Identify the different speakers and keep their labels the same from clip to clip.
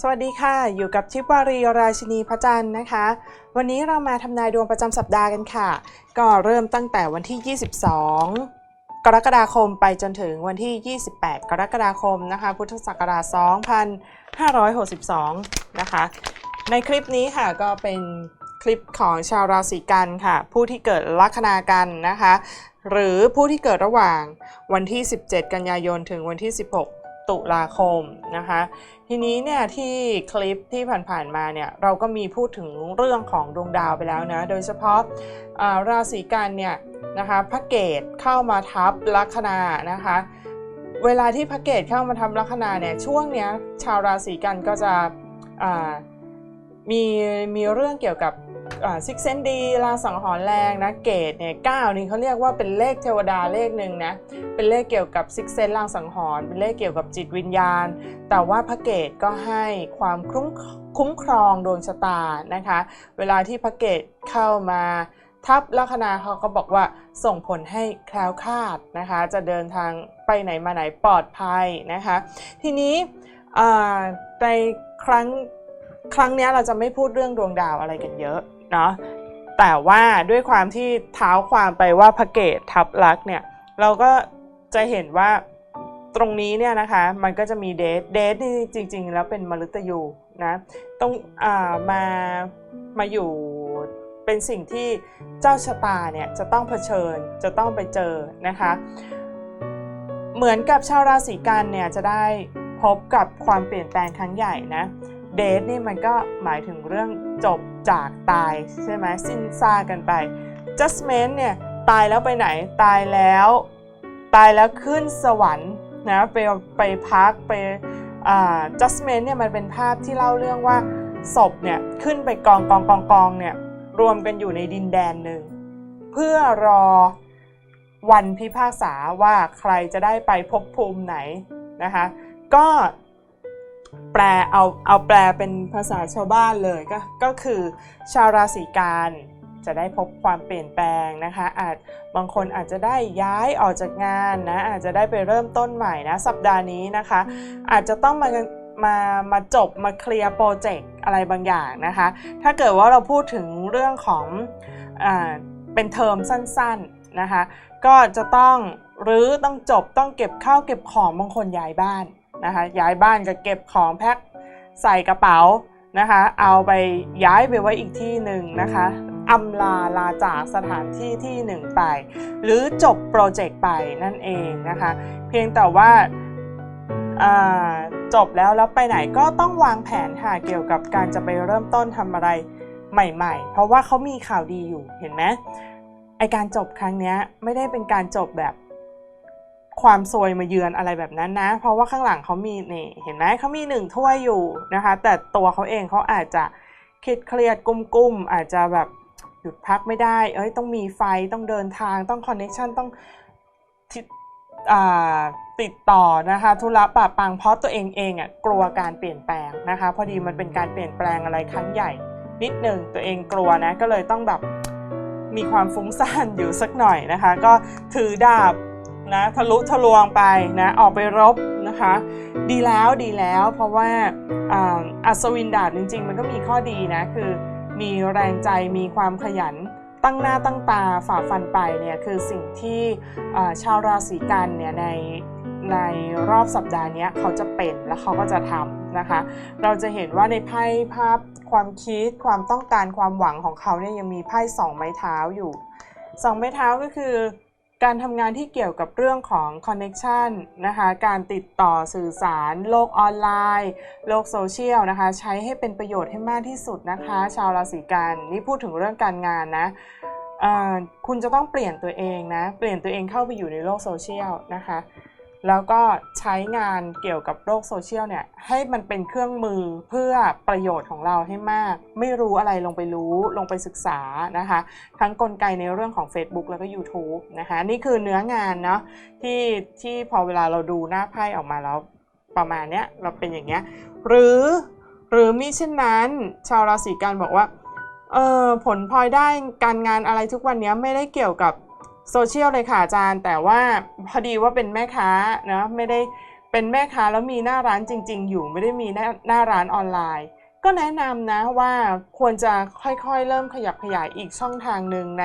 Speaker 1: สวัสดีค่ะ อยู่กับทิพวารีราชินีพระจันทร์นะคะ วันนี้เรามาทำนายดวงประจำสัปดาห์กันค่ะ ก็เริ่มตั้งแต่วันที่ 22 กรกฎาคมไปจนถึงวันที่ 28 กรกฎาคมนะคะ พุทธศักราช 2562 นะคะ ในคลิปนี้ค่ะก็เป็นคลิปของชาวราศีกันค่ะ ผู้ที่เกิดลัคนากันนะคะ หรือผู้ที่เกิดระหว่างวันที่ 17 กันยายนถึงวันที่ 16 ตุลาคมนะคะ ทีนี้เนี่ยที่คลิปที่ผ่านๆมาเนี่ยเราก็มีพูดถึงเรื่องของดวงดาวไปแล้วนะโดยเฉพาะาราศีกันเนี่ยนะคะพระเกตเข้ามาทับลัคนานะคะ เวลาที่พระเกตเข้ามาทำลัคนาเนี่ยช่วงเนี้ยชาวราศีกันก็จะมีมีเรื่องเกี่ยวกับ ซิกเซนดีลางสังหรณ์แรงนะเกตเนี่ยเก้านี่เขาเรียกว่าเป็นเลขเทวดาเลขหนึ่งนะเป็นเลขเกี่ยวกับซิกเซนลางสังหรณ์เป็นเลขเกี่ยวกับจิตวิญญาณ แต่ว่าพระเกตก็ให้ความคุ้มคุ้มครองดวงชะตานะคะ เวลาที่พระเกตเข้ามาทับลัคนาเขาก็บอกว่าส่งผลให้แคล้วคลาดนะคะ จะเดินทางไปไหนมาไหนปลอดภัยนะคะ ทีนี้ในครั้งครั้งนี้เราจะไม่พูดเรื่องดวงดาวอะไรกันเยอะ เนาะแต่ว่าด้วยความที่เท้าความไปว่าพระเกตทับลักเนี่ยเราก็จะเห็นว่าตรงนี้เนี่ยนะคะมันก็จะมีเดทเดทนี่จริง ๆ แล้วเป็นมฤตยูนะต้องอามามาอยู่เป็นสิ่งที่เจ้าชะตาเนี่ยจะต้องเผชิญจะต้องไปเจอนะคะเหมือนกับชาวราศีกันเนี่ยจะได้พบกับความเปลี่ยนแปลงครั้งใหญ่นะเดทนี่มันก็หมายถึงเรื่องจบ จากตายใช่ไหมสิ้นซากันไป judgment เนี่ยตายแล้วไปไหนตายแล้ว ตายแล้วขึ้นสวรรค์นะไปไปพักไปอ่า judgment เนี่ยมันเป็นภาพที่เล่าเรื่องว่าศพเนี่ยขึ้นไปกองกองกองกองเนี่ยรวมกันอยู่ในดินแดนหนึ่งเพื่อรอวันพิพากษาว่าใครจะได้ไปภพภูมิไหนนะคะก็ แปลเอาเอาแปลเป็นภาษาชาวบ้านเลยก็ก็คือชาวราศีกันจะได้พบความเปลี่ยนแปลงนะคะ อาจบางคนอาจจะได้ย้ายออกจากงานนะอาจจะได้ไปเริ่มต้นใหม่นะสัปดาห์นี้นะคะ อาจจะต้องมามามาจบมาเคลียร์โปรเจกต์อะไรบางอย่างนะคะ ถ้าเกิดว่าเราพูดถึงเรื่องของอเป็นเทอมสั้นๆนะคะ ก็จะต้องหรือต้องจบต้องเก็บข้าวเก็บของบางคนย้ายบ้าน นะคะย้ายบ้านก็เก็บของแพ็คใส่กระเป๋านะคะ เอาไปย้ายไปไว้อีกที่หนึ่งนะคะอำลาลาจากสถานที่ที่หนึ่งไป หรือจบโปรเจกต์ไปนั่นเองนะคะ เพียงแต่ว่าาจบแล้วแล้วไปไหนก็ต้องวางแผนค่ะเกี่ยวกับการจะไปเริ่มต้นทำอะไรใหม่ ๆ เพราะว่าเขามีข่าวดีอยู่เห็นไหมไอการจบครั้งนี้ไม่ได้เป็นการจบแบบ ความซวยมาเยือนอะไรแบบนั้นนะ เพราะว่าข้างหลังเขามีนี่เห็นไหมเขามีหนึ่งถ้วยอยู่นะคะ แต่ตัวเขาเองเขาอาจจะคิดเครียดกุ้มๆอาจจะแบบหยุดพักไม่ได้ เอ้ยต้องมีไฟต้องเดินทางต้องคอนเนคชันต้องทิอ่าติดต่อนะคะธุระปะปังเพราะตัวเองเองอะกลัวการเปลี่ยนแปลงนะคะ พอดีมันเป็นการเปลี่ยนแปลงอะไรครั้งใหญ่ นิดหนึ่งตัวเองกลัวนะก็เลยต้องแบบมีความฟุ้งซ่านอยู่สักหน่อยนะคะ ก็ถือดาบ นะทะลุทะลวงไปนะออกไปรบนะคะ ดีแล้วดีแล้วเพราะว่าอัศวินดาบจริง ๆ มันก็มีข้อดีนะคือมีแรงใจมีความขยันตั้งหน้าตั้งตาฝ่าฟันไปเนี่ยคือสิ่งที่ชาวราศีกันเนี่ยในในรอบสัปดาห์นี้เขาจะเป็นและเขาก็จะทำนะคะ เราจะเห็นว่าในไพ่ภาพความคิดความต้องการความหวังของเขาเนี่ยยังมีไพ่สองไม้เท้าอยู่สองไม้เท้าก็คือ การทำงานที่เกี่ยวกับเรื่องของคอนเน็ชันนะคะการติดต่อสื่อสาร โลกออนไลน์ โลกโซเชียลนะคะ ใช้ให้เป็นประโยชน์ให้มากที่สุดนะคะ ชาวราศีกันนี่พูดถึงเรื่องการงานนะคุณจะต้องเปลี่ยนตัวเองนะ เปลี่ยนตัวเองเข้าไปอยู่ในโลกโซเชียลนะคะ แล้วก็ใช้งานเกี่ยวกับโลกโซเชียลเนี่ยให้มันเป็นเครื่องมือเพื่อประโยชน์ของเราให้มาก ไม่รู้อะไรลงไปรู้ลงไปศึกษานะคะ ทั้งกลไกในเรื่องของ Facebook แล้วก็ YouTube นะคะนี่คือเนื้องานเนาะที่ที่พอเวลาเราดูหน้าไพ่ออกมาแล้วประมาณเนี้ยเราเป็นอย่างเงี้ยหรือหรือมิเช่นนั้นชาวราศีกันบอกว่าเออผลพลอยได้การงานอะไรทุกวันเนี้ยไม่ได้เกี่ยวกับ โซเชียลเลยค่ะอาจารย์ แต่ว่าพอดีว่าเป็นแม่ค้านะไม่ได้เป็นแม่ค้าแล้วมีหน้าร้านจริง ๆ อยู่ไม่ได้มีหน้าหน้าร้านออนไลน์ ก็แนะนำนะว่าควรจะค่อยๆ เริ่มขยับขยายอีกช่องทางหนึ่งใน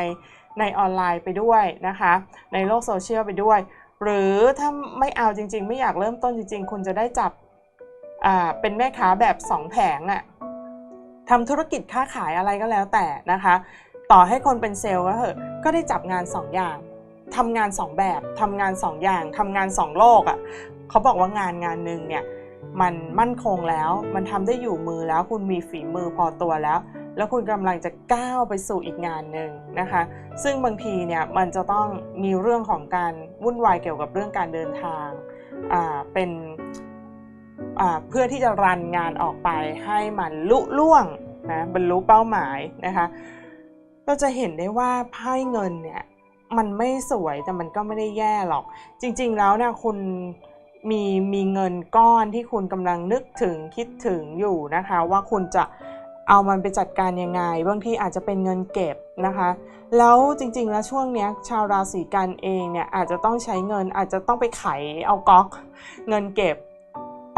Speaker 1: ในออนไลน์ไปด้วยนะคะ ในโลกโซเชียลไปด้วย หรือถ้าไม่เอาจริง ๆ ไม่อยากเริ่มต้นจริง ๆ คุณจะได้จับอ่าเป็นแม่ค้าแบบสองแผงอะทำธุรกิจค้าขายอะไรก็แล้วแต่นะคะ ต่อให้คนเป็นเซลล์ก็เถอะก็ได้จับงานสองอย่างทำงานสองแบบทำงานสองอย่างทำงานสองโลกอะ่ะเขาบอกว่างานงานหนึ่งเนี่ยมันมั่นคงแล้ว มันทำได้อยู่มือแล้วคุณมีฝีมือพอตัวแล้ว แล้วคุณกำลังจะก้าวไปสู่อีกงานหนึ่งนะคะ ซึ่งบางทีเนี่ยมันจะต้องมีเรื่องของการวุ่นวายเกี่ยวกับเรื่องการเดินทางอ่าเป็นอ่าเพื่อที่จะรันงานออกไปให้มันลุล่วงนะบรรลุเป้าหมายนะคะ เราจะเห็นได้ว่าไพ่เงินเนี่ยมันไม่สวยแต่มันก็ไม่ได้แย่หรอก จริง ๆ แล้วเนี่ยคุณมีมีเงินก้อนที่คุณกำลังนึกถึงคิดถึงอยู่นะคะ ว่าคุณจะเอามันไปจัดการยังไง บางทีอาจจะเป็นเงินเก็บนะคะ แล้วจริงๆแล้วช่วงนี้ชาวราศีกันเองเนี่ยอาจจะต้องใช้เงินอาจจะต้องไปไขเอาก๊อกเงินเก็บ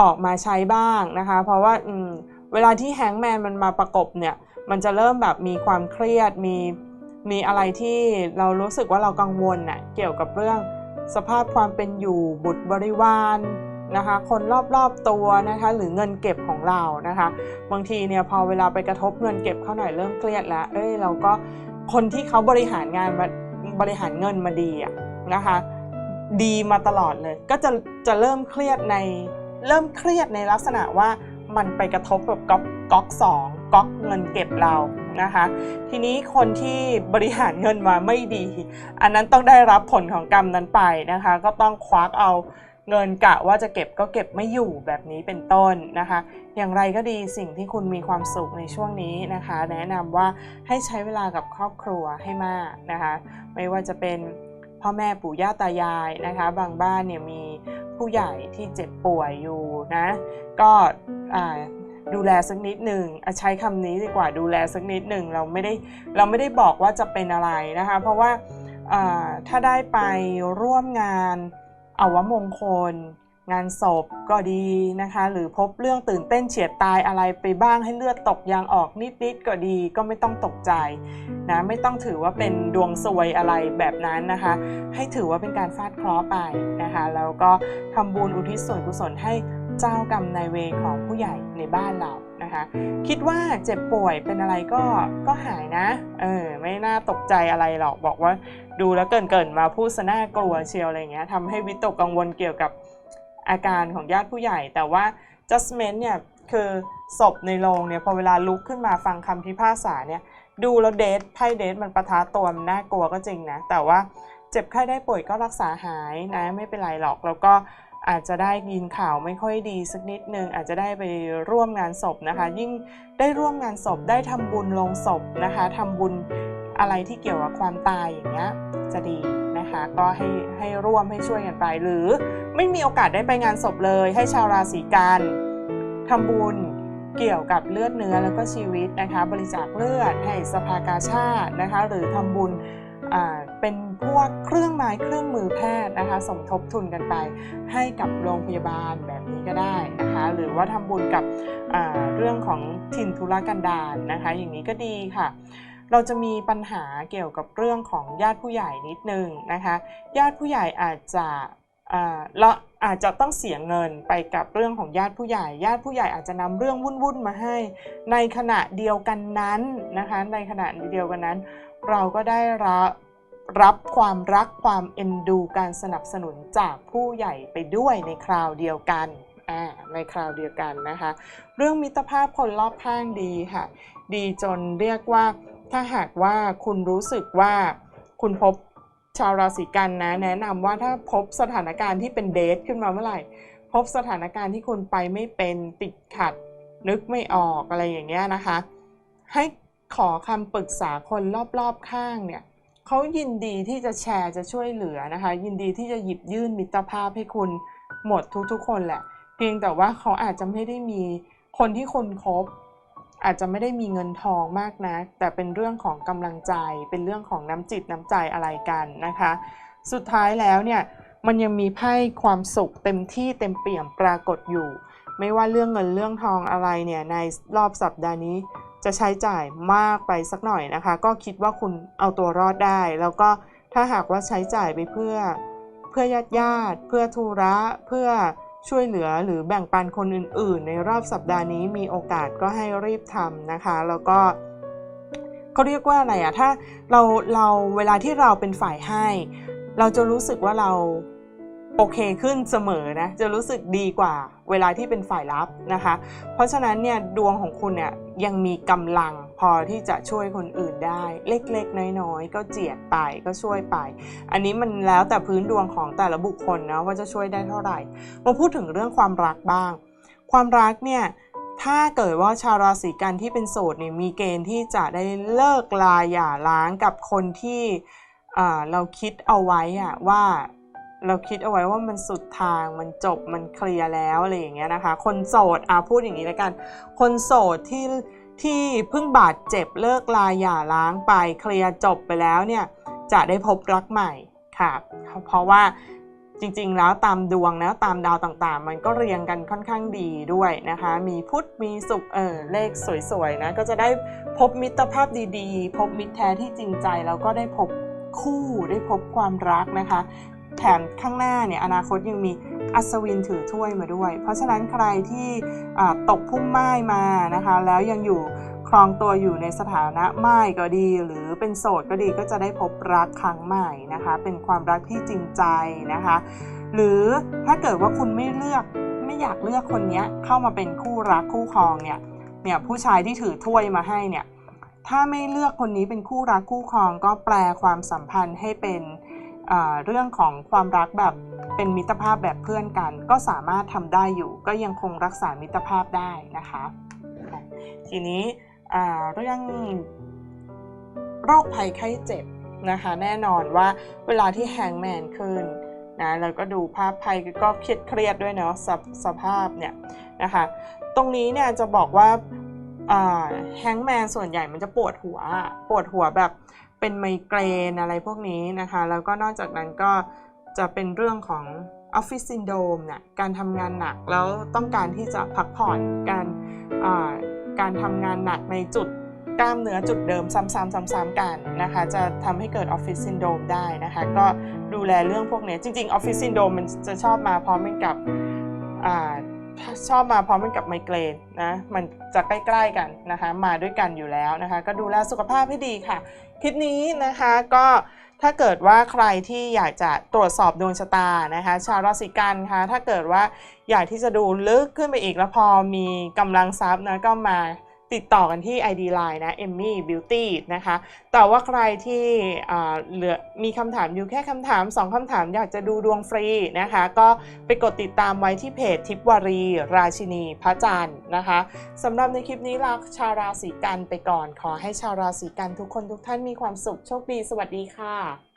Speaker 1: ออกมาใช้บ้างนะคะ เพราะว่าอืม เวลาที่แฮงแมนมันมาประกบเนี่ย มันจะเริ่มแบบมีความเครียด มีมีอะไรที่เรารู้สึกว่าเรากังวลน่ะเกี่ยวกับเรื่องสภาพความเป็นอยู่บุตรบริวารนะคะ คนรอบๆตัวนะคะ หรือเงินเก็บของเรานะคะ บางทีเนี่ยพอเวลาไปกระทบเงินเก็บเข้าหน่อยเริ่มเครียดแล้ว เอ้ยเราก็คนที่เขาบริหารงานมาบริหารเงินมาดีอะนะคะ ดีมาตลอดเลย ก็จะจะเริ่มเครียดในเริ่มเครียดในลักษณะว่า มันไปกระทบกับก๊อกก๊อกสองก๊อกเงินเก็บเรานะคะ ทีนี้คนที่บริหารเงินมาไม่ดี อันนั้นต้องได้รับผลของกรรมนั้นไปนะคะ ก็ต้องควักเอาเงินกะว่าจะเก็บก็เก็บไม่อยู่แบบนี้เป็นต้นนะคะ อย่างไรก็ดีสิ่งที่คุณมีความสุขในช่วงนี้นะคะ แนะนำว่าให้ใช้เวลากับครอบครัวให้มากนะคะ ไม่ว่าจะเป็นพ่อแม่ปู่ย่าตายายนะคะ บางบ้านเนี่ยมี ผู้ใหญ่ที่เจ็บป่วยอยู่นะ ก็ดูแลสักนิดหนึ่งใช้คำนี้ดีกว่าดูแลสักนิดหนึ่งเราไม่ได้เราไม่ได้บอกว่าจะเป็นอะไรนะคะ เพราะว่าอ่าถ้าได้ไปร่วมงานอาวมงคล งานศพก็ดีนะคะ หรือพบเรื่องตื่นเต้นเฉียดตายอะไรไปบ้างให้เลือดตกยางออกนิดๆก็ดีก็ไม่ต้องตกใจนะไม่ต้องถือว่าเป็นดวงซวยอะไรแบบนั้นนะคะ ให้ถือว่าเป็นการฟาดเคราะห์ไปนะคะ แล้วก็ทำบุญอุทิศส่วนกุศลให้เจ้ากรรมนายเวรของผู้ใหญ่ในบ้านเรานะคะ คิดว่าเจ็บป่วยเป็นอะไรก็ก็หายนะเออไม่น่าตกใจอะไรหรอกบอกว่าดูแล้วเกินเกินมาพูดซะน่ากลัวเชียวอะไรเงี้ยทำให้วิตกกังวลเกี่ยวกับ อาการของญาติผู้ใหญ่ แต่ว่า judgment เนี่ยคือศพในโรงเนี่ยพอเวลาลุกขึ้นมาฟังคำพิพากษาเนี่ยดูแล้วเดทไพ่เดทมันประทะตัวมันน่ากลัวก็จริงนะ แต่ว่าเจ็บไข้ได้ป่วยก็รักษาหายนะไม่เป็นไรหรอก แล้วก็อาจจะได้ยินข่าวไม่ค่อยดีสักนิดนึง อาจจะได้ไปร่วมงานศพนะคะ ยิ่งได้ร่วมงานศพได้ทำบุญลงศพนะคะทำบุญ อะไรที่เกี่ยวกับความตายอย่างเงี้ยจะดีนะคะก็ให้ให้ร่วมให้ช่วยกันไป หรือไม่มีโอกาสได้ไปงานศพเลย ให้ชาวราศีกันทำบุญเกี่ยวกับเลือดเนื้อแล้วก็ชีวิตนะคะ บริจาคเลือดให้สภากาชาตินะคะ หรือทำบุญเป็นพวกเครื่องไม้เครื่องมือแพทย์นะคะสมทบทุนกันไปให้กับโรงพยาบาลแบบนี้ก็ได้นะคะหรือว่าทำบุญกับเรื่องของถิ่นทุรกันดารนะคะ อย่างนี้ก็ดีค่ะ เราจะมีปัญหาเกี่ยวกับเรื่องของญาติผู้ใหญ่นิดนึงนะคะญาติผู้ใหญ่อาจจะเราอาจจะต้องเสียเงินไปกับเรื่องของญาติผู้ใหญ่ ญาติผู้ใหญ่อาจจะนำเรื่องวุ่นๆมาให้ ในขณะเดียวกันนั้นนะคะในขณะเดียวกันนั้น เราก็ได้รับรับความรักความเอ็นดูการสนับสนุนจากผู้ใหญ่ไปด้วยในคราวเดียวกันในคราวเดียวกันนะคะ เรื่องมิตรภาพคนรอบข้างดีค่ะ ดีจนเรียกว่า ถ้าหากว่าคุณรู้สึกว่าคุณพบชาวราศีกันนะ แนะนำว่าถ้าพบสถานการณ์ที่เป็นเดทขึ้นมาเมื่อไหร่ พบสถานการณ์ที่คุณไปไม่เป็นติดขัด นึกไม่ออกอะไรอย่างเงี้ยนะคะ ให้ขอคำปรึกษาคนรอบๆข้างเนี่ยเขายินดีที่จะแชร์จะช่วยเหลือนะคะ ยินดีที่จะหยิบยื่นมิตรภาพให้คุณหมดทุกๆคนแหละ เพียงแต่ว่าเขาอาจจะไม่ได้มีคนที่คุณคบ อาจจะไม่ได้มีเงินทองมากนะแต่เป็นเรื่องของกำลังใจ เป็นเรื่องของน้ำจิตน้ำใจอะไรกันนะคะ สุดท้ายแล้วเนี่ยมันยังมีไพ่ความสุขเต็มที่เต็มเปี่ยมปรากฏอยู่ ไม่ว่าเรื่องเงินเรื่องทองอะไรเนี่ยในรอบสัปดาห์นี้จะใช้จ่ายมากไปสักหน่อยนะคะ ก็คิดว่าคุณเอาตัวรอดได้ แล้วก็ถ้าหากว่าใช้จ่ายไปเพื่อ เพื่อญาติญาติ เพื่อธุระ เพื่อ ช่วยเหลือหรือแบ่งปันคนอื่นๆ ในรอบสัปดาห์นี้มีโอกาสก็ให้รีบทำนะคะ แล้วก็เขาเรียกว่าอะไรอะถ้าเราเราเวลาที่เราเป็นฝ่ายให้ เราจะรู้สึกว่าเรา โอเคขึ้นเสมอนะจะรู้สึกดีกว่าเวลาที่เป็นฝ่ายรับนะคะ เพราะฉะนั้นเนี่ยดวงของคุณเนี่ยยังมีกำลังพอที่จะช่วยคนอื่นได้ เล็กๆ น้อยๆ ก็เจียดไปก็ช่วยไป อันนี้มันแล้วแต่พื้นดวงของแต่ละบุคคลนะว่าจะช่วยได้เท่าไหร่มาพูดถึงเรื่องความรักบ้าง ความรักเนี่ยถ้าเกิดว่าชาวราศีกันที่เป็นโสดเนี่ยมีเกณฑ์ที่จะได้เลิกลาหย่าร้างกับคนที่เราคิดเอาไว้อะว่า เราคิดเอาไว้ว่ามันสุดทางมันจบมันเคลียร์แล้วอะไรอย่างเงี้ยนะคะ คนโสดอ่าพูดอย่างนี้แล้วกัน คนโสดที่ที่เพิ่งบาดเจ็บเลิกลาหย่าร้างไปเคลียร์จบไปแล้วเนี่ยจะได้พบรักใหม่ค่ะ เพราะว่าจริงๆ แล้วตามดวงแล้วตามดาวต่างๆ มันก็เรียงกันค่อนข้างดีด้วยนะคะ มีพุธมีสุขเออเลขสวยๆนะก็จะได้พบมิตรภาพดีๆ พบมิตรแท้ที่จริงใจแล้วก็ได้พบคู่ได้พบความรักนะคะ ถมข้างหน้าเนี่ยอนาคตยังมีอัศวินถือถ้วยมาด้วย เพราะฉะนั้นใครที่ตกพุ่มไม้มานะคะแล้วยังอยู่ครองตัวอยู่ในสถานะไม้ก็ดี หรือเป็นโสดก็ดีก็จะได้พบรักครั้งใหม่นะคะ เป็นความรักที่จริงใจนะคะ หรือถ้าเกิดว่าคุณไม่เลือกไม่อยากเลือกคนนี้เข้ามาเป็นคู่รักคู่ครองเนี่ยเนี่ยผู้ชายที่ถือถ้วยมาให้เนี่ยถ้าไม่เลือกคนนี้เป็นคู่รักคู่ครองก็แปลความสัมพันธ์ให้เป็น เรื่องของความรักแบบเป็นมิตรภาพแบบเพื่อนกัน ก็สามารถทำได้อยู่ ก็ยังคงรักษามิตรภาพได้นะคะ ทีนี้เรื่องโรคภัยไข้เจ็บนะคะ แน่นอนว่าเวลาที่แฮงแมนขึ้นนะเราก็ดูภาพภัยก็เครียดเครียดด้วยเนาะสภสภาพเนี่ยนะคะ ตรงนี้เนี่ยจะบอกว่าแฮงแมนส่วนใหญ่มันจะปวดหัวปวดหัวแบบ เป็นไมเกรนอะไรพวกนี้นะคะ แล้วก็นอกจากนั้นก็จะเป็นเรื่องของออฟฟิศซินโดมเนี่ยการทำงานหนักแล้วต้องการที่จะพักผ่อนการอ่าการทำงานหนักในจุดกล้ามเนื้อจุดเดิมซ้ำๆซ้ำๆกันนะคะ จะทำให้เกิดออฟฟิศซินโดมได้นะคะ ก็ดูแลเรื่องพวกนี้จริงๆออฟฟิศซินโดมมันจะชอบมาพร้อมกับอ่า ชอบมาพร้อมกันกับไมเกรนนะมันจะใกล้ๆกันนะคะ มาด้วยกันอยู่แล้วนะคะ ก็ดูแลสุขภาพให้ดีค่ะ คลิปนี้นะคะก็ถ้าเกิดว่าใครที่อยากจะตรวจสอบดวงชะตานะคะ ชาวราศีกันค่ะถ้าเกิดว่าอยากที่จะดูลึกขึ้นไปอีกแล้วพอมีกำลังทรัพย์นะก็มา ติดต่อกันที่ ID Line นะ Emmy Beauty นะคะ แต่ว่าใครที่เหลือมีคำถามอยู่แค่คำถาม 2คำถามอยากจะดูดวงฟรีนะคะ ก็ไปกดติดตามไว้ที่เพจทิพวารี ราชินีพระจันทร์นะคะสำหรับในคลิปนี้ลาชาวราศีกันไปก่อน ขอให้ชาวราศีกันทุกคนทุกท่านมีความสุขโชคดี สวัสดีค่ะ